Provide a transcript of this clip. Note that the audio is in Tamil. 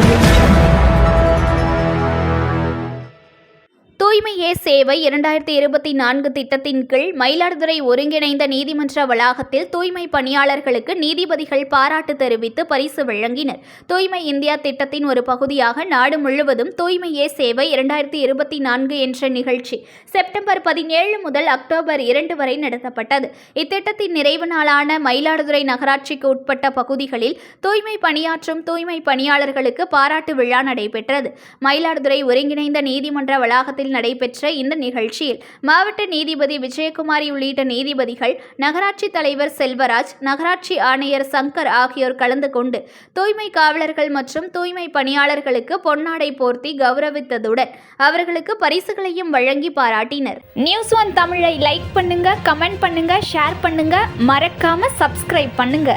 audio சேவை இரண்டாயிரத்தி இருபத்தி நான்கு திட்டத்தின் கீழ் மயிலாடுதுறை ஒருங்கிணைந்த நீதிமன்ற வளாகத்தில் தூய்மை பணியாளர்களுக்கு நீதிபதிகள் பாராட்டு தெரிவித்து பரிசு வழங்கினர். தூய்மை இந்தியா திட்டத்தின் ஒரு பகுதியாக நாடு முழுவதும் தூய்மையே சேவை இரண்டாயிரத்தி இருபத்தி நான்கு என்ற நிகழ்ச்சி செப்டம்பர் பதினேழு முதல் அக்டோபர் இரண்டு வரை நடத்தப்பட்டது. இத்திட்டத்தின் நிறைவு நாளான மயிலாடுதுறை நகராட்சிக்கு உட்பட்ட பகுதிகளில் தூய்மை பணியாற்றும் தூய்மை பணியாளர்களுக்கு பாராட்டு விழா நடைபெற்றது. மயிலாடுதுறை ஒருங்கிணைந்த நீதிமன்ற வளாகத்தில் நடைபெற்ற இந்த நிகழ்ச்சியில் மாவட்ட நீதிபதி விஜயகுமாரி உள்ளிட்ட நீதிபதிகள் நகராட்சி தலைவர் செல்வராஜ் நகராட்சி ஆணையர் சங்கர் ஆகியோர் கலந்து கொண்டு தூய்மை காவலர்கள் மற்றும் தூய்மை பணியாளர்களுக்கு பொன்னாடை போர்த்தி கௌரவித்ததுடன் அவர்களுக்கு பரிசுகளையும் வழங்கி பாராட்டினர். நியூஸ் ஒன் தமிழை லைக் பண்ணுங்க கமெண்ட் பண்ணுங்க ஷேர் பண்ணுங்க. மறக்காம சப்ஸ்கிரைப் பண்ணுங்க.